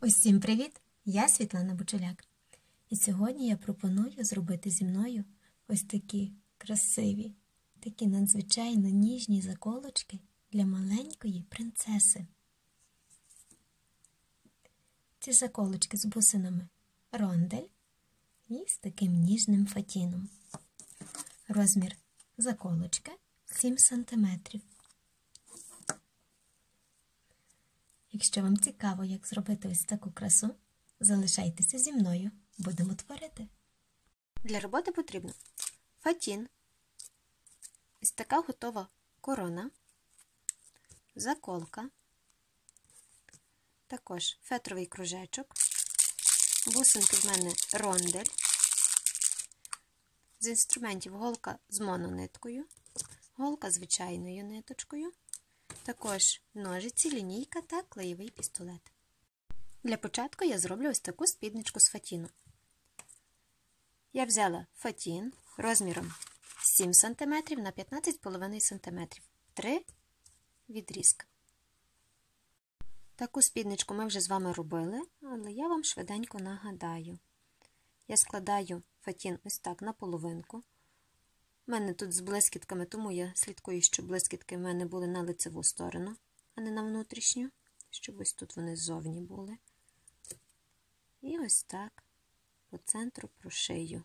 Усім привіт! Я Світлана Бучеляк. І сьогодні я пропоную зробити зі мною ось такі красиві, такі надзвичайно ніжні заколочки для маленької принцеси. Ці заколочки з бусинами рондель і з таким ніжним фатіном. Розмір заколочки 7 см. Якщо вам цікаво, як зробити ось таку красу, залишайтеся зі мною, будемо творити. Для роботи потрібно фатін, ось така готова корона, заколка, також фетровий кружечок, бусинки в мене рондель, з інструментів голка з монониткою, голка звичайною ниточкою, також ножиці, лінійка та клеєвий пістолет. Для початку я зроблю ось таку спідничку з фатіну. Я взяла фатін розміром 7 см на 15,5 см. Три відрізки. Таку спідничку ми вже з вами робили, але я вам швиденько нагадаю. Я складаю фатін ось так на половинку. У мене тут з блискітками, тому я слідкую, щоб блискітки в мене були на лицеву сторону, а не на внутрішню, щоб ось тут вони ззовні були. І ось так по центру прошию.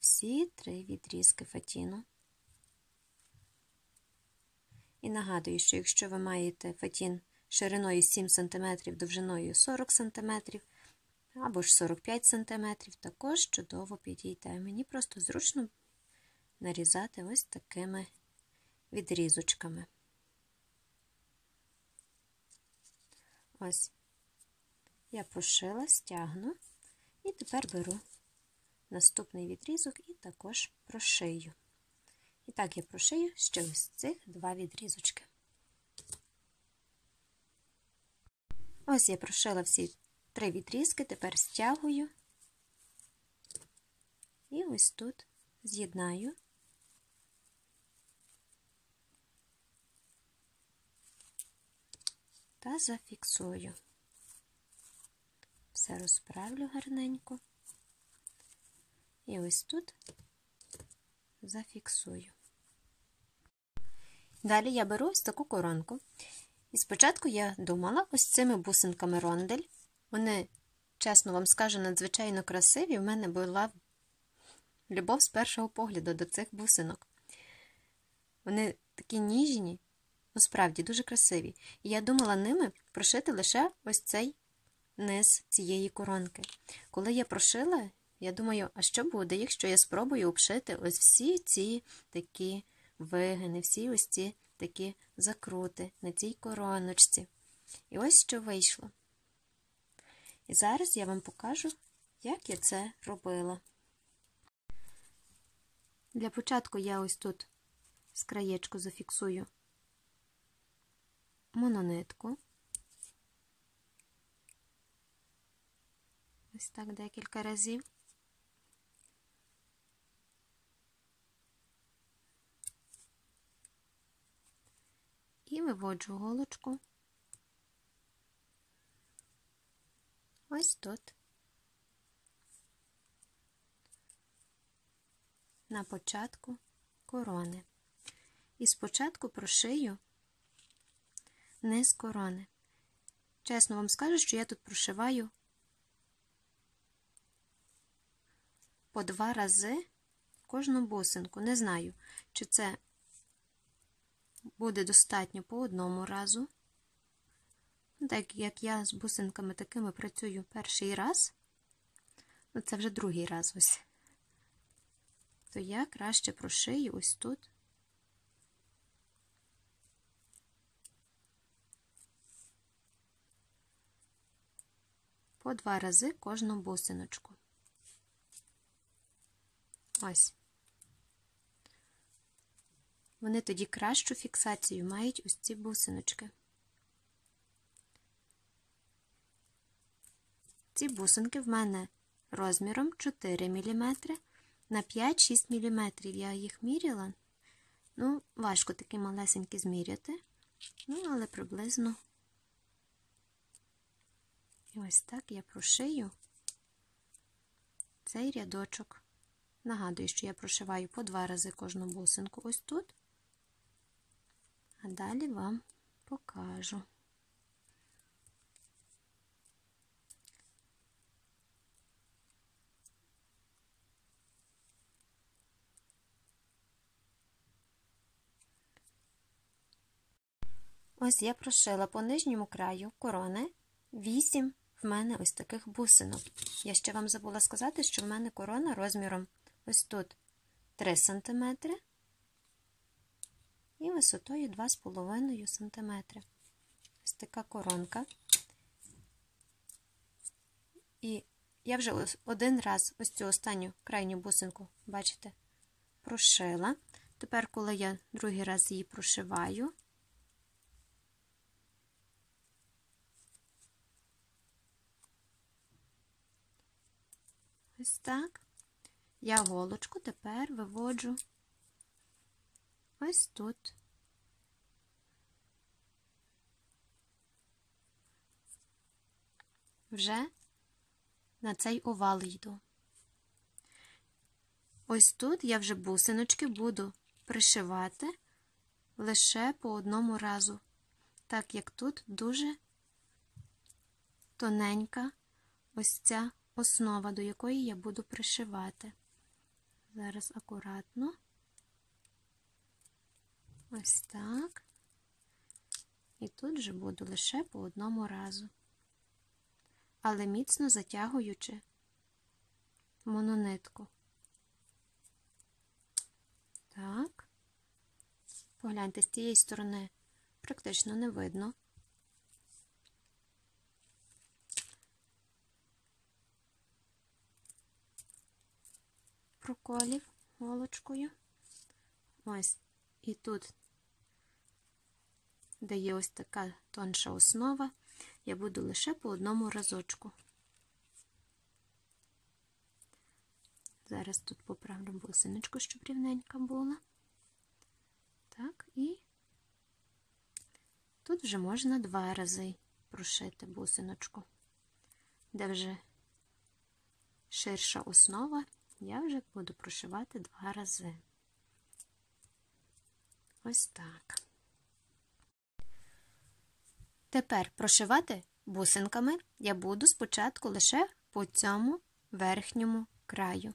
Всі три відрізки фатіну. І нагадую, що якщо ви маєте фатін шириною 7 см, довжиною 40 см, або ж 45 см, також чудово підійде. Мені просто зручно нарізати ось такими відрізочками. Ось, я прошила, стягну, і тепер беру наступний відрізок і також прошию. І так я прошию ще ось цих два відрізочки. Ось я прошила всі три відрізки, тепер стягую і ось тут з'єднаю. Та зафіксую. Все розправлю гарненько. І ось тут зафіксую. Далі я беру ось таку коронку. І спочатку я думала ось цими бусинками рондель. Вони, чесно вам скажу, надзвичайно красиві. У мене була любов з першого погляду до цих бусинок. Вони такі ніжні, ну справді дуже красиві. І я думала ними прошити лише ось цей низ цієї коронки. Коли я прошила, я думаю, а що буде, якщо я спробую обшити ось всі ці такі вигини, всі ось ці такі закрути на цій короночці. І ось що вийшло. І зараз я вам покажу, як я це робила. Для початку я ось тут з краєчку зафіксую мононитку. Ось так декілька разів. І виводжу голочку ось тут. На початку корони. І спочатку прошию низ корони. Чесно вам скажу, що я тут прошиваю по два рази кожну бусинку. Не знаю, чи це буде достатньо по одному разу. Так як я з бусинками такими працюю перший раз, ну це вже другий раз ось, то я краще прошию ось тут. По два рази кожну бусиночку. Ось. Вони тоді кращу фіксацію мають ось ці бусиночки. Ці бусинки в мене розміром 4 мм на 5-6 мм. Я їх міряла. Ну, важко такі малесенькі зміряти, ну, але приблизно І ось так я прошию цей рядочок. Нагадую, що я прошиваю по два рази кожну бусинку ось тут, а далі вам покажу. Ось я прошила по нижньому краю корони 8 в мене ось таких бусинок. Я ще вам забула сказати, що в мене корона розміром ось тут 3 см і висотою 2,5 см. Ось така коронка. І я вже один раз ось цю останню крайню бусинку, бачите, прошила. Тепер, коли я другий раз її прошиваю, Ось так. Я голочку тепер виводжу ось тут. Вже на цей овал йду. Ось тут я вже бусиночки буду пришивати лише по одному разу, так як тут дуже тоненька ось ця основа, до якої я буду пришивати. Зараз акуратно. Ось так. І тут же буду лише по одному разу. Але міцно затягуючи мононитку. Так. Погляньте, з цієї сторони практично не видно. Проколів голочкою. Ось, і тут, де є ось така тонша основа, я буду лише по одному разочку. Зараз тут поправлю бусиночку, щоб рівненька була. Так, і тут вже можна два рази прошити бусиночку, де вже ширша основа я вже буду прошивати два рази. Ось так. Тепер прошивати бусинками я буду спочатку лише по цьому верхньому краю.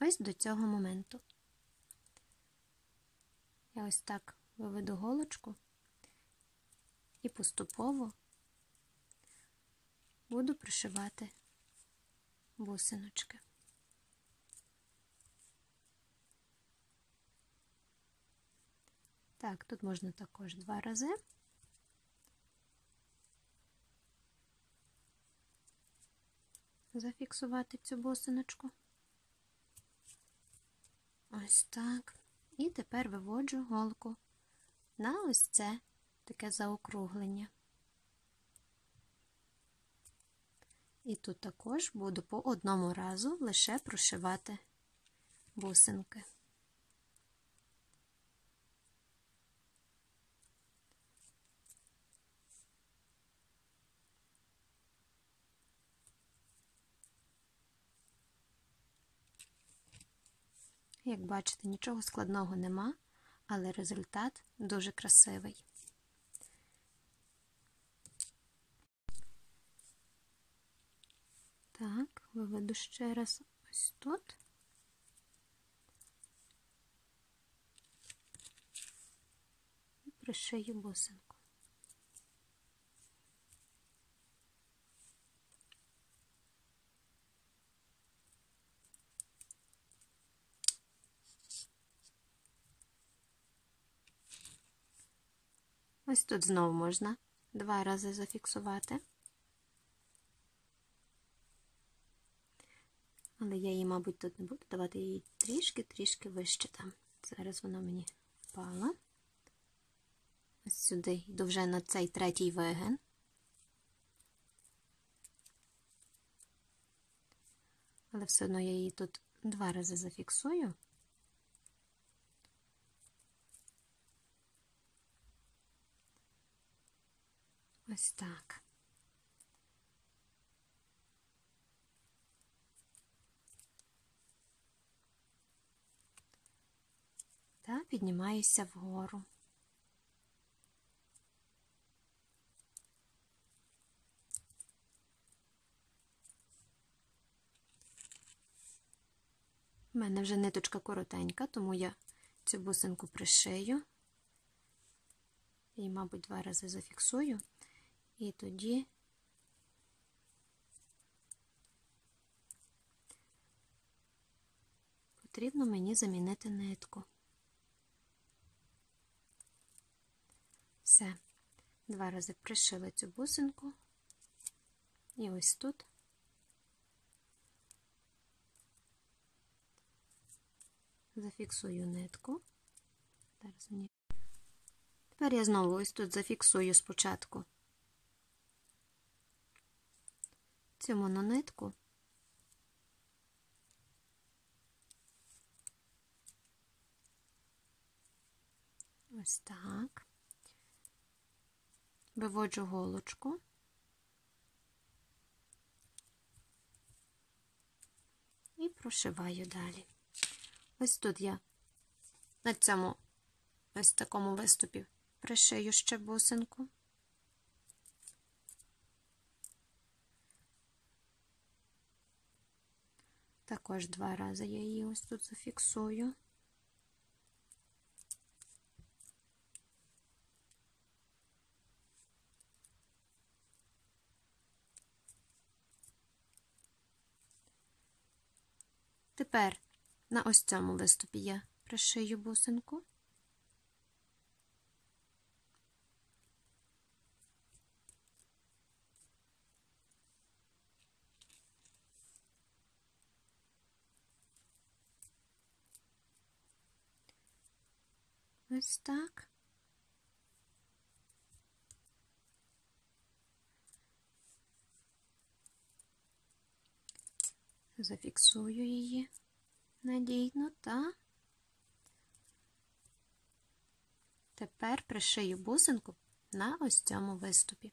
Ось до цього моменту. Я ось так виведу голочку і поступово буду пришивати бусиночки. Так, тут можна також два рази. Зафіксувати цю босиночку. Ось так. І тепер виводжу голку на ось це таке заокруглення. І тут також буду по одному разу лише прошивати бусинки. Як бачите, нічого складного нема, але результат дуже красивий. Так, виведу ще раз ось тут. І пришию бусинку. Ось тут знову можна два рази зафіксувати. Але я її, мабуть, тут не буду давати її трішки-трішки вище там. Зараз вона мені впала. Ось сюди йду вже на цей третій вигин. Але все одно я її тут два рази зафіксую. Ось так. Та піднімаюся вгору. У мене вже ниточка коротенька, тому я цю бусинку пришию і, мабуть, два рази зафіксую і тоді потрібно мені замінити нитку. Все, два рази пришила цю бусинку, і ось тут зафіксую нитку. Тепер я знову ось тут зафіксую спочатку цю мононитку. Ось так. Виводжу голочку. І прошиваю далі. Ось тут я на цьому ось такому виступі пришию ще бусинку. Також два рази я її ось тут зафіксую. Тепер на ось цьому виступі я пришию бусинку. Ось так. Зафіксую її надійно та тепер пришию бусинку на ось цьому виступі.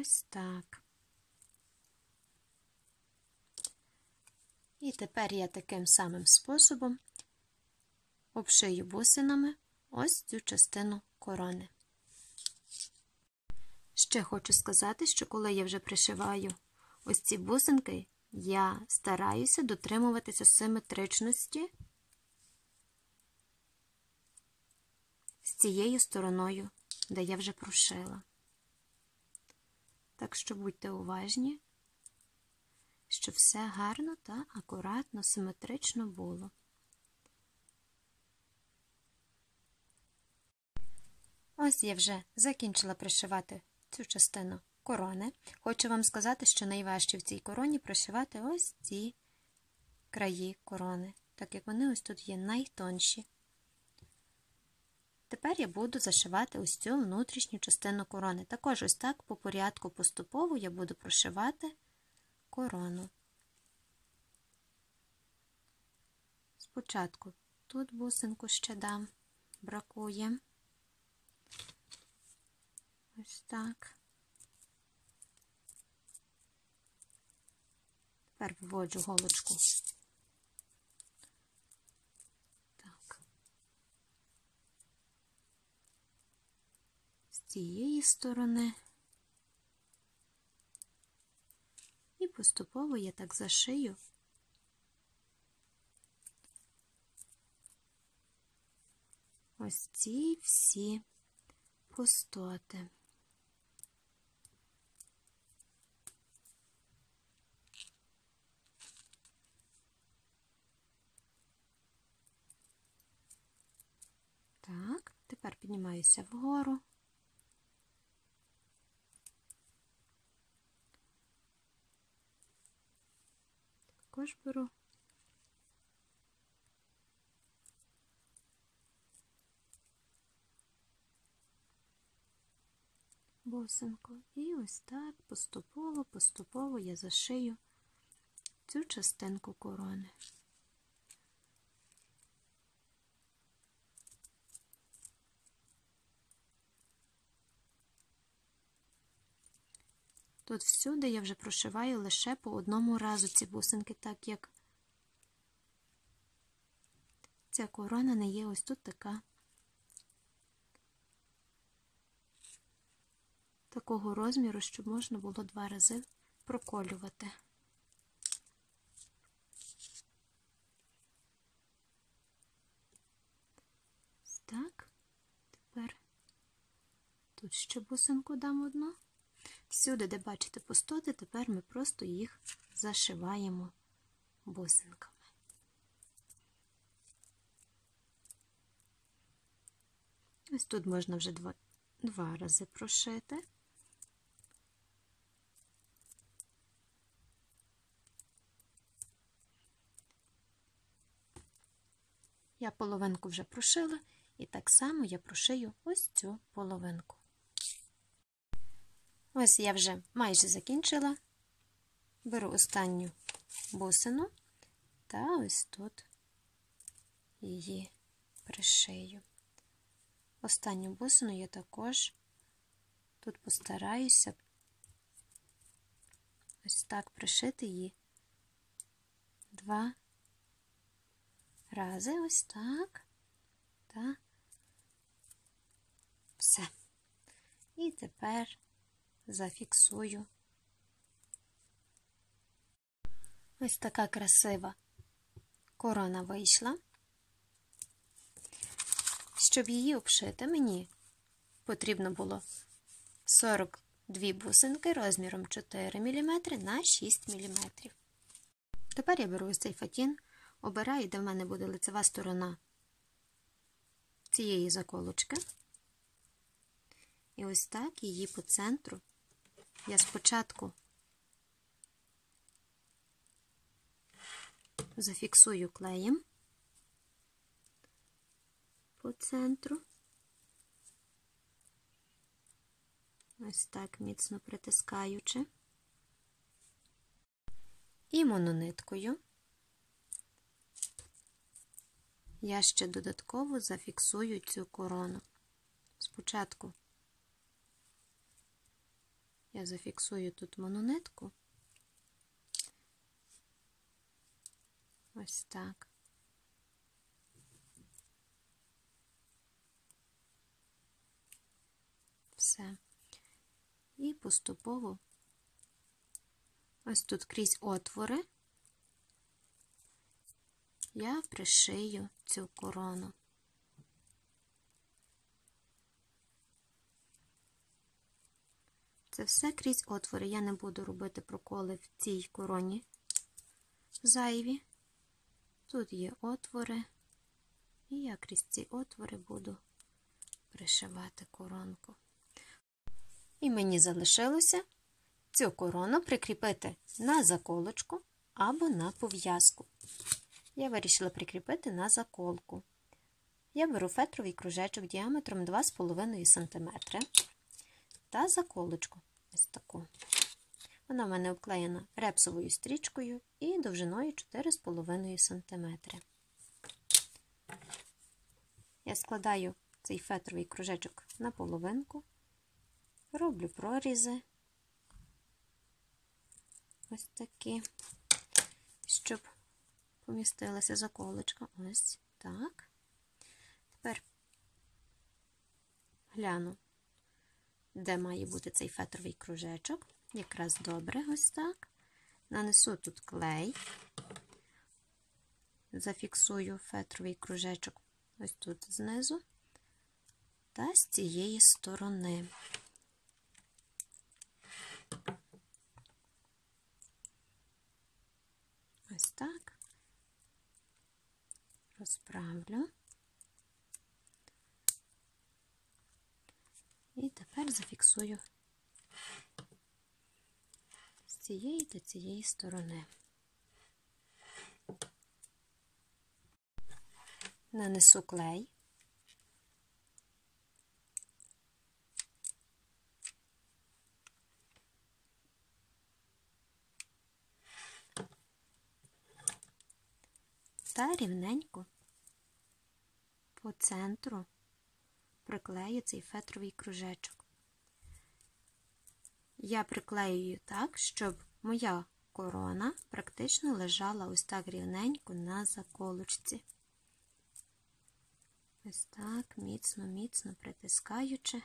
Ось так. І тепер я таким самим способом обшию бусинами ось цю частину корони. Ще хочу сказати, що коли я вже пришиваю ось ці бусинки, я стараюся дотримуватися симетричності з цією стороною, де я вже прошила. Так що будьте уважні, щоб все гарно та акуратно, симетрично було. Ось я вже закінчила пришивати цю частину корони. Хочу вам сказати, що найважче в цій короні пришивати ось ці краї корони, так як вони ось тут є найтонші. Тепер я буду зашивати ось цю внутрішню частину корони. Також ось так по порядку поступово я буду прошивати корону. Спочатку тут бусинку ще дам, бракує. Ось так. Тепер виводжу голочку цієї сторони. І поступово я так зашию. Ось ці всі пустоти. Так, тепер піднімаюся вгору. також беру. Босинку. І ось так поступово-поступово я зашию цю частинку корони. Тут всюди я вже прошиваю лише по одному разу ці бусинки, так як ця корона не є ось тут така. Такого розміру, щоб можна було два рази проколювати. Так, тепер тут ще бусинку дам одну. Всюди, де бачите пустоти, тепер ми просто їх зашиваємо бусинками. Ось тут можна вже два, два рази прошити. Я половинку вже прошила, і так само я прошию ось цю половинку. Ось я вже майже закінчила. Беру останню бусину та ось тут її пришию. Останню бусину я також тут постараюся ось так пришити її два рази, ось так, та все. І тепер зафіксую. Ось така красива корона вийшла. Щоб її обшити, мені потрібно було 42 бусинки розміром 4 мм на 6 мм. Тепер я беру ось цей фатін, обираю, де в мене буде лицева сторона цієї заколочки. І ось так її по центру я спочатку зафіксую клеєм по центру. Ось так міцно притискаючи. І монониткою я ще додатково зафіксую цю корону. Спочатку я зафіксую тут мононитку. Ось так. Все. І поступово ось тут крізь отвори я пришию цю корону. Це все крізь отвори. Я не буду робити проколи в цій короні зайві. Тут є отвори, і я крізь ці отвори буду пришивати коронку. І мені залишилося цю корону прикріпити на заколочку або на пов'язку. Я вирішила прикріпити на заколку. Я беру фетровий кружечок діаметром 2,5 см та заколочку ось таку. Вона в мене обклеєна репсовою стрічкою і довжиною 4,5 см. Я складаю цей фетровий кружечок на половинку, роблю прорізи ось такі, щоб помістилася заколочка. Ось так. Тепер гляну, де має бути цей фетровий кружечок. Якраз добре, ось так. Нанесу тут клей, зафіксую фетровий кружечок ось тут знизу та з цієї сторони. Ось так. Розправлю. зафіксую з цієї та цієї сторони. Нанесу клей. Та рівненько по центру приклею цей фетровий кружечок. Я приклеюю так, щоб моя корона практично лежала ось так рівненько на заколочці. Ось так, міцно, міцно притискаючи.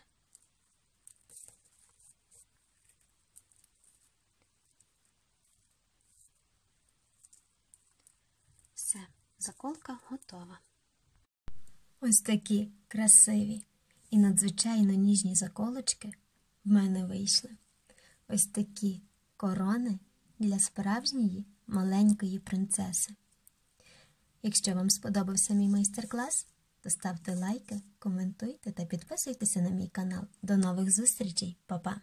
Все, заколка готова. Ось такі красиві і надзвичайно ніжні заколочки в мене вийшли. Ось такі корони для справжньої маленької принцеси. Якщо вам сподобався мій майстер-клас, то ставте лайки, коментуйте та підписуйтеся на мій канал. До нових зустрічей, Па-па!